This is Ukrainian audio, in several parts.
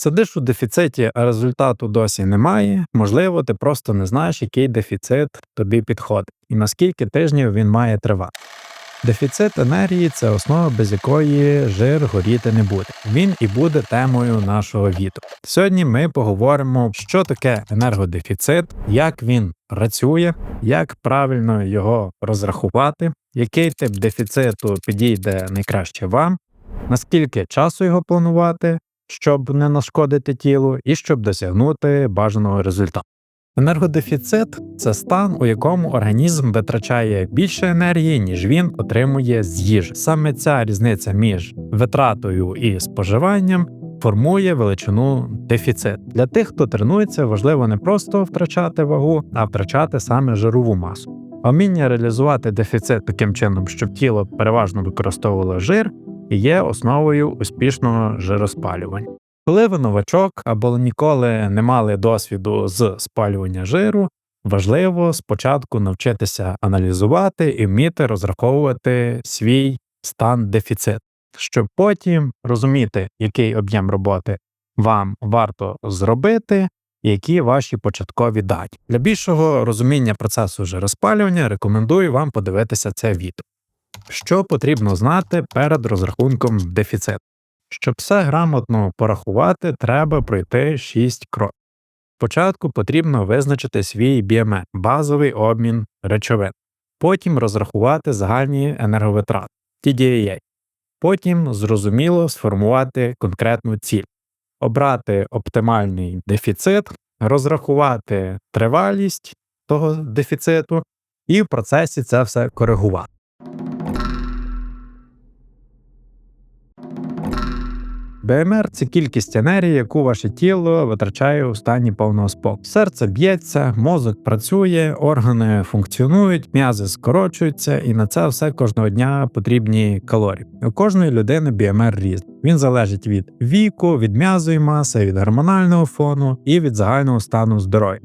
Сидиш у дефіциті, а результату досі немає. Можливо, ти просто не знаєш, який дефіцит тобі підходить, і наскільки тижнів він має тривати. Дефіцит енергії це основа, без якої жир горіти не буде. Він і буде темою нашого відео. Сьогодні ми поговоримо, що таке енергодефіцит, як він працює, як правильно його розрахувати, який тип дефіциту підійде найкраще вам, наскільки часу його планувати, щоб не нашкодити тілу, і щоб досягнути бажаного результату. Енергодефіцит це стан, у якому організм витрачає більше енергії, ніж він отримує з їжі. Саме ця різниця між витратою і споживанням формує величину дефіцит. Для тих, хто тренується, важливо не просто втрачати вагу, а втрачати саме жирову масу. Вміння реалізувати дефіцит таким чином, щоб тіло переважно використовувало жир, є основою успішного жироспалювання. Коли ви новачок або ніколи не мали досвіду з спалювання жиру, важливо спочатку навчитися аналізувати і вміти розраховувати свій стан дефіцит, щоб потім розуміти, який об'єм роботи вам варто зробити, і які ваші початкові дані. Для більшого розуміння процесу жироспалювання рекомендую вам подивитися це відео. Що потрібно знати перед розрахунком дефіциту? Щоб все грамотно порахувати, треба пройти 6 кроків. Спочатку потрібно визначити свій BME – базовий обмін речовин, потім розрахувати загальні енерговитрати TDAA, потім зрозуміло сформувати конкретну ціль, обрати оптимальний дефіцит, розрахувати тривалість того дефіциту і в процесі це все коригувати. БМР це кількість енергії, яку ваше тіло витрачає у стані повного спокою. Серце б'ється, мозок працює, органи функціонують, м'язи скорочуються, і на це все кожного дня потрібні калорії. У кожної людини БМР різний. Він залежить від віку, від м'язової маси, від гормонального фону і від загального стану здоров'я.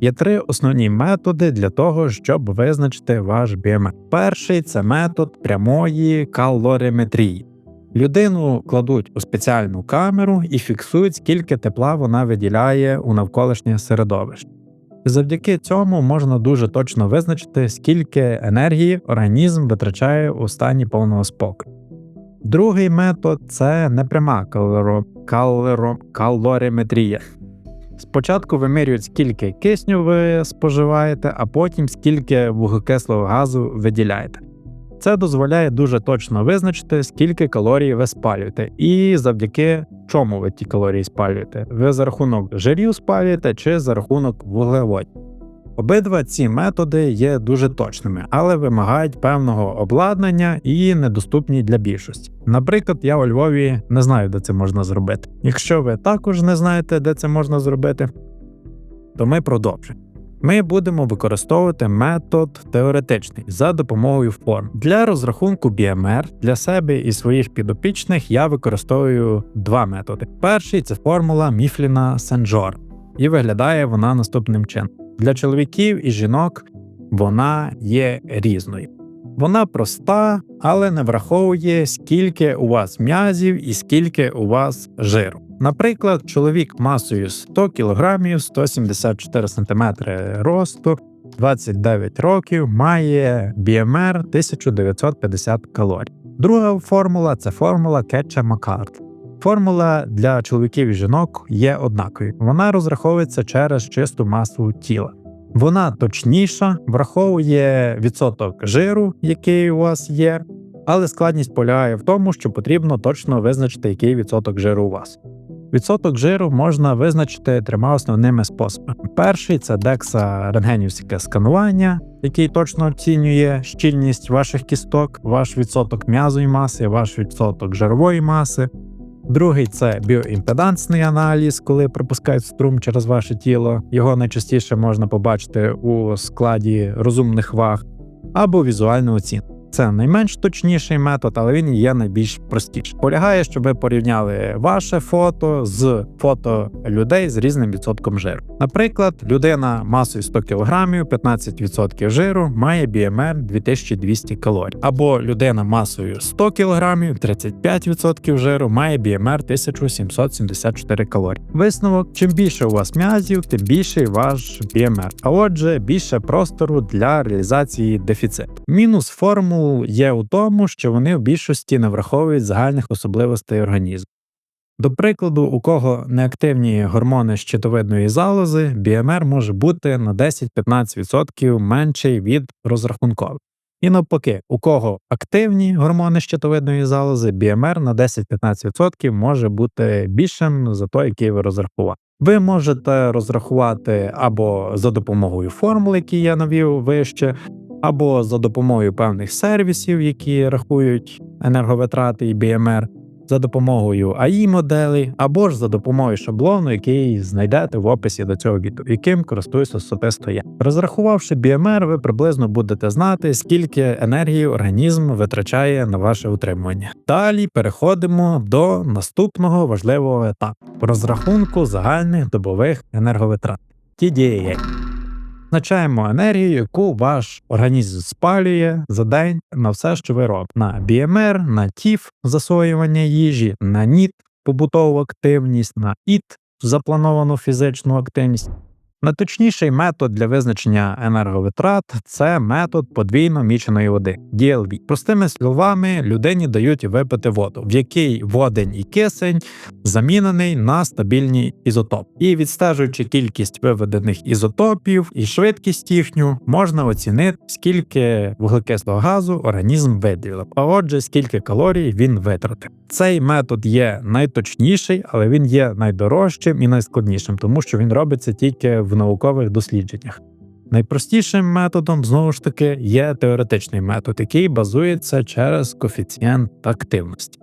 Є три основні методи для того, щоб визначити ваш БМР. Перший це метод прямої калоріметрії. Людину кладуть у спеціальну камеру і фіксують, скільки тепла вона виділяє у навколишнє середовище. Завдяки цьому можна дуже точно визначити, скільки енергії організм витрачає у стані повного спокою. Другий метод це непряма калоро... калоро... калоріметрія. Спочатку вимірюють, скільки кисню ви споживаєте, а потім скільки вуглекислого газу виділяєте. Це дозволяє дуже точно визначити, скільки калорій ви спалюєте, і завдяки чому ви ті калорії спалюєте. Ви за рахунок жирів спалюєте чи за рахунок вуглеводів. Обидва ці методи є дуже точними, але вимагають певного обладнання і недоступні для більшості. Наприклад, я у Львові не знаю, де це можна зробити. Якщо ви також не знаєте, де це можна зробити, то ми продовжимо ми будемо використовувати метод теоретичний за допомогою форм. Для розрахунку BMR для себе і своїх підопічних я використовую два методи. Перший це формула Міфліна Сенджор, і виглядає вона наступним чином. Для чоловіків і жінок вона є різною. Вона проста, але не враховує, скільки у вас м'язів і скільки у вас жиру. Наприклад, чоловік масою 100 кг, 174 см росту, 29 років, має BMR 1950 калорій. Друга формула це формула кетча маккарт Формула для чоловіків і жінок є однаковою. Вона розраховується через чисту масу тіла. Вона точніша, враховує відсоток жиру, який у вас є, але складність полягає в тому, що потрібно точно визначити, який відсоток жиру у вас. Відсоток жиру можна визначити трьома основними способами. Перший це декса рентгенівське сканування, який точно оцінює щільність ваших кісток, ваш відсоток м'язової маси, ваш відсоток жирової маси. Другий це біоімпедансний аналіз, коли пропускають струм через ваше тіло. Його найчастіше можна побачити у складі розумних ваг або візуальну оцінку. Це найменш точніший метод, але він є найбільш простіший. Полягає, щоб ви порівняли ваше фото з фото людей з різним відсотком жиру. Наприклад, людина масою 100 кг, 15% жиру має BMR 2200 калорій. Або людина масою 100 кг, 35% жиру має BMR 1774 калорії. Висновок: чим більше у вас м'язів, тим більший ваш BMR. А отже, більше простору для реалізації дефіциту. Мінус формул є у тому, що вони в більшості не враховують загальних особливостей організму. До прикладу, у кого неактивні гормони щитовидної залози, BMR може бути на 10-15% менший від розрахункових. І навпаки, у кого активні гормони щитовидної залози, BMR на 10-15% може бути більшим за той, який ви розрахували. Ви можете розрахувати або за допомогою формул, які я навів вище, або за допомогою певних сервісів, які рахують енерговитрати і BMR, за допомогою AI моделей, або ж за допомогою шаблону, який знайдете в описі до цього відео, яким користуюсь особисто я. Розрахувавши BMR, ви приблизно будете знати, скільки енергії організм витрачає на ваше утримування. Далі переходимо до наступного важливого етапу розрахунку загальних добових енерговитрат. TDAA. Значаємо енергію, яку ваш організм спалює за день на все, що ви робите. На BMR, на ТІФ засоювання їжі, на НІТ побутову активність, на ІТ заплановану фізичну активність. Найточніший метод для визначення енерговитрат це метод подвійно міченої води DLV. Простими словами, людині дають випити воду, в якій водень і кисень замінений на стабільний ізотоп. І відстежуючи кількість виведених ізотопів і швидкість їхню, можна оцінити, скільки вуглекислого газу організм виділив, а отже, скільки калорій він витратив. Цей метод є найточніший, але він є найдорожчим і найскладнішим, тому що він робиться тільки в наукових дослідженнях. Найпростішим методом знову ж таки є теоретичний метод, який базується через коефіцієнт активності.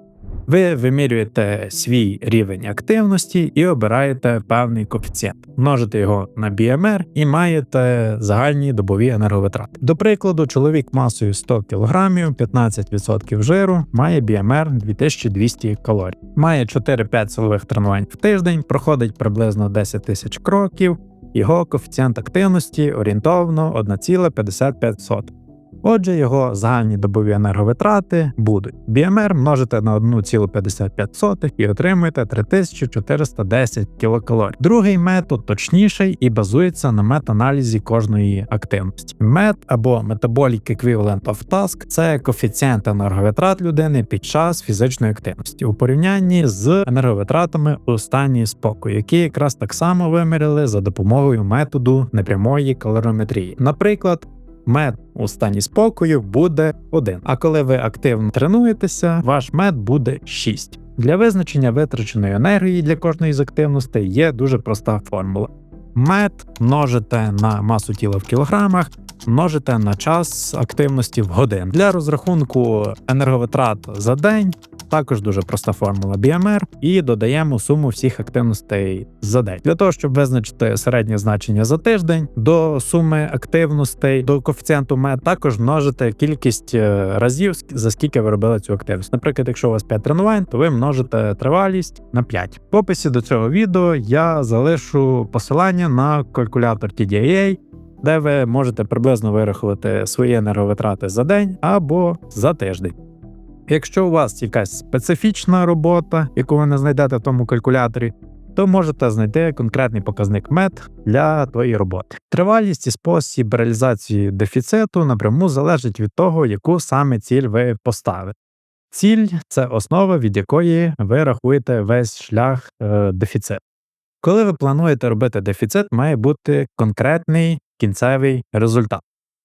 Ви вимірюєте свій рівень активності і обираєте певний коефіцієнт, множите його на BMR і маєте загальні добові енерговитрати. До прикладу, чоловік масою 100 кг, 15% жиру, має BMR 2200 калорій, має 4-5 силових тренувань в тиждень, проходить приблизно 10 тисяч кроків. Його коефіцієнт активності орієнтовно 1,55. Отже, його загальні добові енерговитрати будуть BMR множите на 1,55 і отримуєте 3410 кілокалорій. Другий метод точніший і базується на метаналізі кожної активності. Мет або Metabolic Equivalent of Task – це коефіцієнт енерговитрат людини під час фізичної активності у порівнянні з енерговитратами у стані спокою, які якраз так само виміряли за допомогою методу непрямої калориметрії. Наприклад, мед у стані спокою буде 1. А коли ви активно тренуєтеся, ваш мед буде 6. Для визначення витраченої енергії для кожної з активностей є дуже проста формула. Мед множите на масу тіла в кілограмах, множите на час активності в годин. Для розрахунку енерговитрат за день також дуже проста формула BMR, і додаємо суму всіх активностей за день. Для того, щоб визначити середнє значення за тиждень, до суми активностей, до коефіцієнту МЕ також множите кількість е, разів, за скільки ви робили цю активність. Наприклад, якщо у вас 5 тренувань, то ви множите тривалість на 5. В описі до цього відео я залишу посилання на калькулятор TDA, де ви можете приблизно вирахувати свої енерговитрати за день або за тиждень. Якщо у вас якась специфічна робота, яку ви не знайдете в тому калькуляторі, то можете знайти конкретний показник мет для тої роботи. Тривалість і спосіб реалізації дефіциту напряму залежить від того, яку саме ціль ви поставите. Ціль це основа, від якої ви рахуєте весь шлях е, дефіциту. Коли ви плануєте робити дефіцит, має бути конкретний кінцевий результат.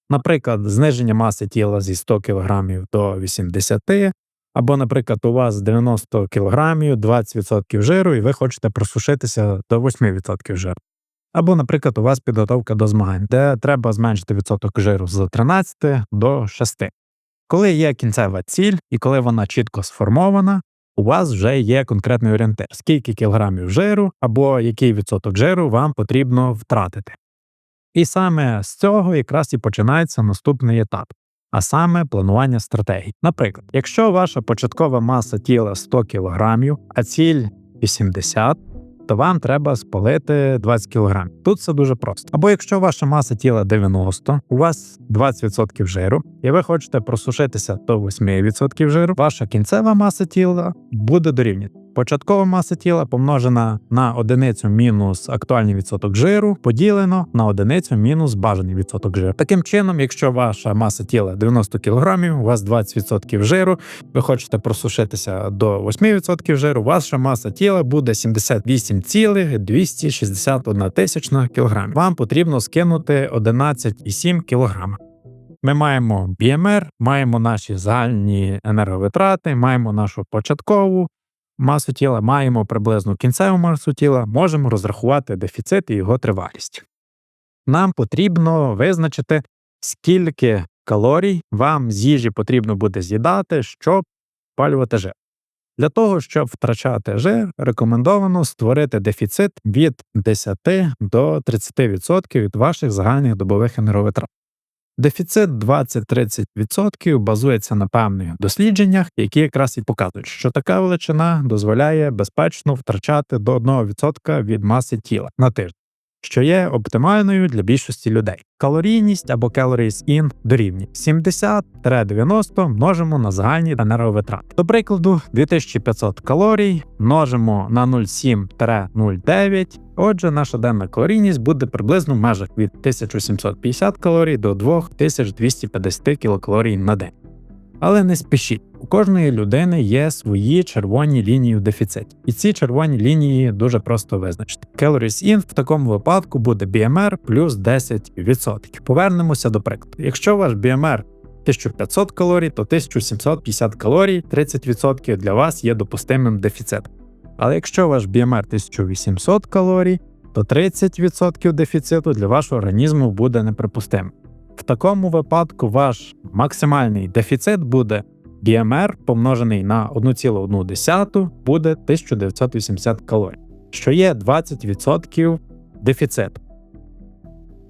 Наприклад, зниження маси тіла зі 100 кг до 80 або, наприклад, у вас 90 кг, 20% жиру, і ви хочете просушитися до 8% жиру. Або, наприклад, у вас підготовка до змагань, де треба зменшити відсоток жиру з 13 до 6. Коли є кінцева ціль і коли вона чітко сформована, у вас вже є конкретний орієнтир, скільки кілограмів жиру або який відсоток жиру вам потрібно втратити. І саме з цього якраз і починається наступний етап а саме планування стратегій. Наприклад, якщо ваша початкова маса тіла 100 кг, а ціль 80 то вам треба спалити 20 кг. Тут все дуже просто. Або якщо ваша маса тіла 90, у вас 20% жиру, і ви хочете просушитися до 8% жиру, ваша кінцева маса тіла буде дорівнювати. Початкова маса тіла помножена на одиницю мінус актуальний відсоток жиру, поділено на одиницю мінус бажаний відсоток жиру. Таким чином, якщо ваша маса тіла 90 кг, у вас 20% жиру, ви хочете просушитися до 8% жиру, ваша маса тіла буде 78,261 тисячна кг. Вам потрібно скинути 11,7 кг. Ми маємо BMR, маємо наші загальні енерговитрати, маємо нашу початкову масу тіла, маємо приблизну кінцеву масу тіла, можемо розрахувати дефіцит і його тривалість. Нам потрібно визначити, скільки калорій вам з їжі потрібно буде з'їдати, щоб спалювати жир. Для того, щоб втрачати жир, рекомендовано створити дефіцит від 10 до 30% від ваших загальних добових енерговитрат. Дефіцит 20-30% базується на певних дослідженнях, які якраз і показують, що така величина дозволяє безпечно втрачати до 1% від маси тіла на тиждень, що є оптимальною для більшості людей. Калорійність або calories in дорівнює 70-90 множимо на загальні енерговитрати. До прикладу, 2500 калорій множимо на 0,7-0,9. Отже, наша денна калорійність буде приблизно в межах від 1750 калорій до 2250 кілокалорій на день. Але не спішіть, у кожної людини є свої червоні лінії в дефіциті, і ці червоні лінії дуже просто визначити. Calories in в такому випадку буде BMR плюс 10%. Повернемося до прикладу. Якщо ваш BMR 1500 калорій, то 1750 калорій, 30% для вас є допустимим дефіцитом. Але якщо ваш BMR 1800 калорій, то 30% дефіциту для вашого організму буде неприпустим. В такому випадку ваш максимальний дефіцит буде BMR помножений на 1,1 буде 1980 калорій, що є 20% дефіциту.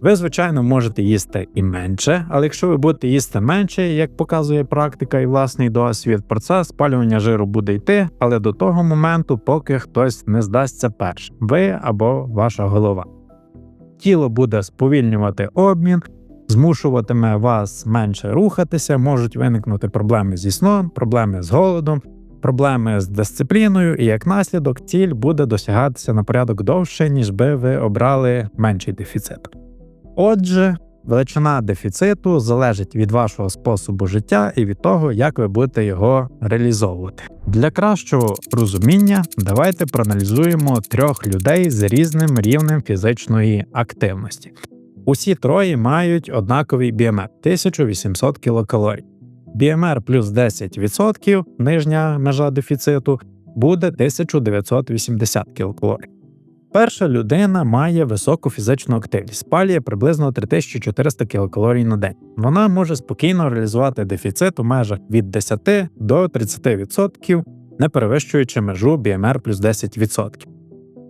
Ви, звичайно, можете їсти і менше, але якщо ви будете їсти менше, як показує практика і власний досвід, процес спалювання жиру буде йти, але до того моменту, поки хтось не здасться першим, ви або ваша голова. Тіло буде сповільнювати обмін, змушуватиме вас менше рухатися, можуть виникнути проблеми зі сном, проблеми з голодом, проблеми з дисципліною, і як наслідок ціль буде досягатися на порядок довше, ніж би ви обрали менший дефіцит. Отже, величина дефіциту залежить від вашого способу життя і від того, як ви будете його реалізовувати. Для кращого розуміння давайте проаналізуємо трьох людей з різним рівнем фізичної активності. Усі троє мають однаковий BMR – 1800 кілокалорій. BMR плюс 10% нижня межа дефіциту буде 1980 кілокалорій. Перша людина має високу фізичну активність, спалює приблизно 3400 кілокалорій на день. Вона може спокійно реалізувати дефіцит у межах від 10 до 30%, не перевищуючи межу BMR плюс 10%.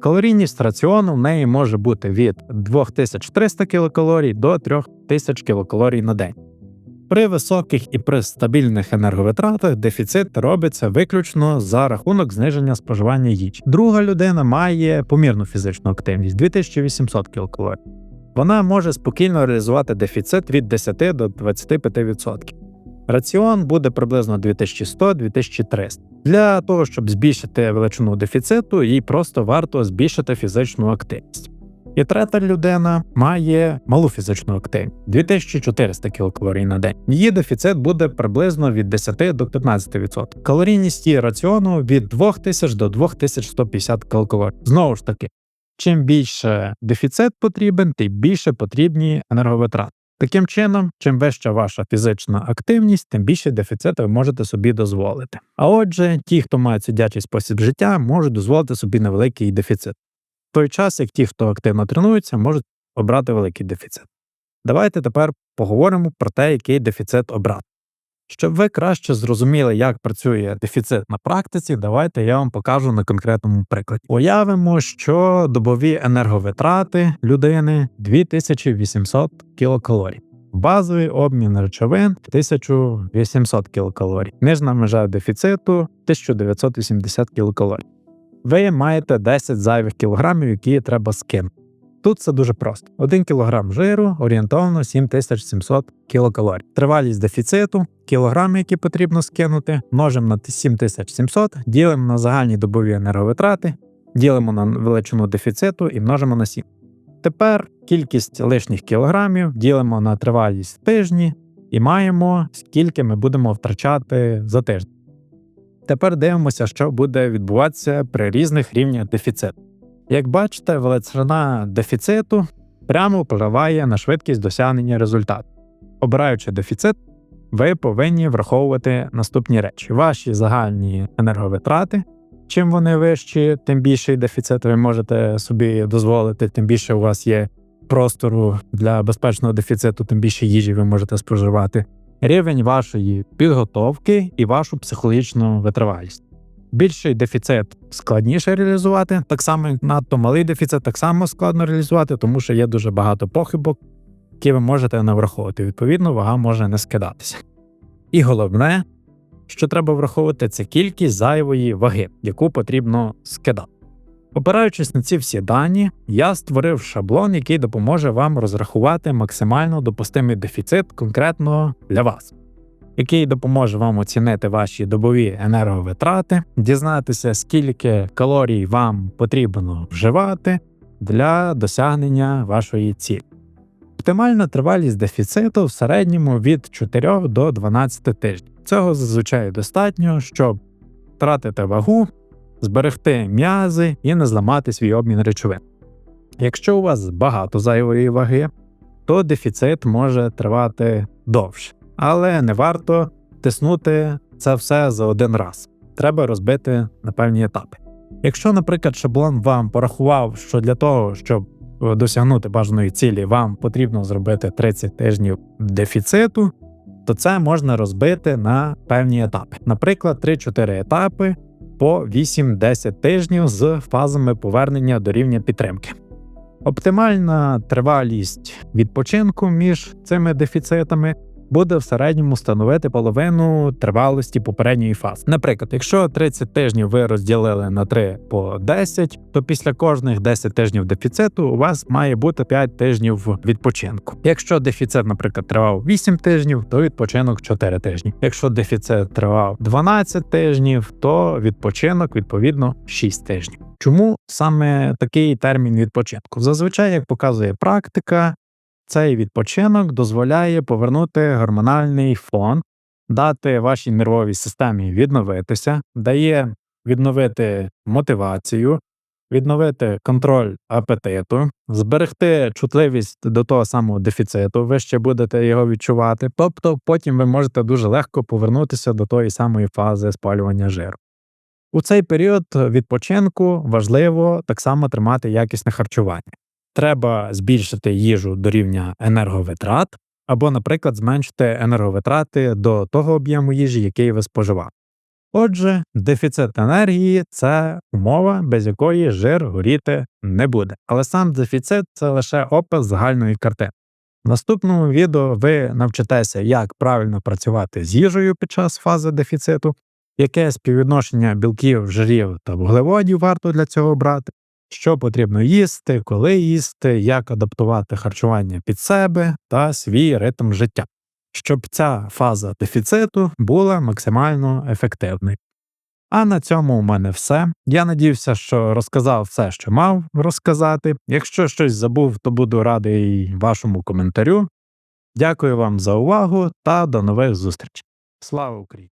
Калорійність раціону в неї може бути від 2300 кілокалорій до 3000 кілокалорій на день. При високих і при стабільних енерговитратах дефіцит робиться виключно за рахунок зниження споживання їжі. Друга людина має помірну фізичну активність 2800 кілокалорій. Вона може спокійно реалізувати дефіцит від 10 до 25%. Раціон буде приблизно 2100-2300. Для того, щоб збільшити величину дефіциту, їй просто варто збільшити фізичну активність. І третя людина має малу фізичну активність 2400 кілокалорій на день. Її дефіцит буде приблизно від 10 до 15%. Калорійність її раціону від 2000 до 2150 кілокалорій. Знову ж таки, чим більше дефіцит потрібен, тим більше потрібні енерговитрати. Таким чином, чим вища ваша фізична активність, тим більше дефіцит ви можете собі дозволити. А отже, ті, хто має сидячий спосіб життя, можуть дозволити собі невеликий дефіцит той час, як ті, хто активно тренуються, можуть обрати великий дефіцит. Давайте тепер поговоримо про те, який дефіцит обрати. Щоб ви краще зрозуміли, як працює дефіцит на практиці, давайте я вам покажу на конкретному прикладі. Уявимо, що добові енерговитрати людини 2800 кілокалорій. Базовий обмін речовин 1800 кілокалорій. Нижна межа дефіциту 1980 кілокалорій. Ви маєте 10 зайвих кілограмів, які треба скинути. Тут це дуже просто: 1 кг жиру орієнтовно 7700 кілокалорій. Тривалість дефіциту, кілограми, які потрібно скинути, множимо на 7700, ділимо на загальні добові енерговитрати, ділимо на величину дефіциту і множимо на 7. Тепер кількість лишніх кілограмів ділимо на тривалість тижні і маємо, скільки ми будемо втрачати за тиждень. Тепер дивимося, що буде відбуватися при різних рівнях дефіциту. Як бачите, величина дефіциту прямо впливає на швидкість досягнення результату. Обираючи дефіцит, ви повинні враховувати наступні речі: ваші загальні енерговитрати. Чим вони вищі, тим більший дефіцит ви можете собі дозволити, тим більше у вас є простору для безпечного дефіциту, тим більше їжі ви можете споживати. Рівень вашої підготовки і вашу психологічну витривалість. Більший дефіцит складніше реалізувати, так само як надто малий дефіцит так само складно реалізувати, тому що є дуже багато похибок, які ви можете не враховувати. Відповідно, вага може не скидатися. І головне, що треба враховувати, це кількість зайвої ваги, яку потрібно скидати. Опираючись на ці всі дані, я створив шаблон, який допоможе вам розрахувати максимально допустимий дефіцит конкретно для вас, який допоможе вам оцінити ваші добові енерговитрати, дізнатися, скільки калорій вам потрібно вживати для досягнення вашої цілі. Оптимальна тривалість дефіциту в середньому від 4 до 12 тижнів. Цього зазвичай достатньо, щоб втратити вагу, зберегти м'язи і не зламати свій обмін речовин. Якщо у вас багато зайвої ваги, то дефіцит може тривати довше, але не варто тиснути це все за один раз. Треба розбити на певні етапи. Якщо, наприклад, шаблон вам порахував, що для того, щоб досягнути бажаної цілі, вам потрібно зробити 30 тижнів дефіциту, то це можна розбити на певні етапи. Наприклад, 3-4 етапи по 8-10 тижнів з фазами повернення до рівня підтримки. Оптимальна тривалість відпочинку між цими дефіцитами буде в середньому становити половину тривалості попередньої фази. Наприклад, якщо 30 тижнів ви розділили на 3 по 10, то після кожних 10 тижнів дефіциту у вас має бути 5 тижнів відпочинку. Якщо дефіцит, наприклад, тривав 8 тижнів, то відпочинок 4 тижні. Якщо дефіцит тривав 12 тижнів, то відпочинок відповідно 6 тижнів. Чому саме такий термін відпочинку? Зазвичай, як показує практика, цей відпочинок дозволяє повернути гормональний фон, дати вашій нервовій системі відновитися, дає відновити мотивацію, відновити контроль апетиту, зберегти чутливість до того самого дефіциту, ви ще будете його відчувати. Тобто потім ви можете дуже легко повернутися до тої самої фази спалювання жиру. У цей період відпочинку важливо так само тримати якісне харчування. Треба збільшити їжу до рівня енерговитрат, або, наприклад, зменшити енерговитрати до того об'єму їжі, який ви споживали. Отже, дефіцит енергії це умова, без якої жир горіти не буде. Але сам дефіцит це лише опис загальної картини. В наступному відео ви навчитеся, як правильно працювати з їжею під час фази дефіциту, яке співвідношення білків, жирів та вуглеводів варто для цього брати, що потрібно їсти, коли їсти, як адаптувати харчування під себе та свій ритм життя, щоб ця фаза дефіциту була максимально ефективною. А на цьому у мене все. Я надіюся, що розказав все, що мав розказати. Якщо щось забув, то буду радий вашому коментарю. Дякую вам за увагу та до нових зустрічей. Слава Україні!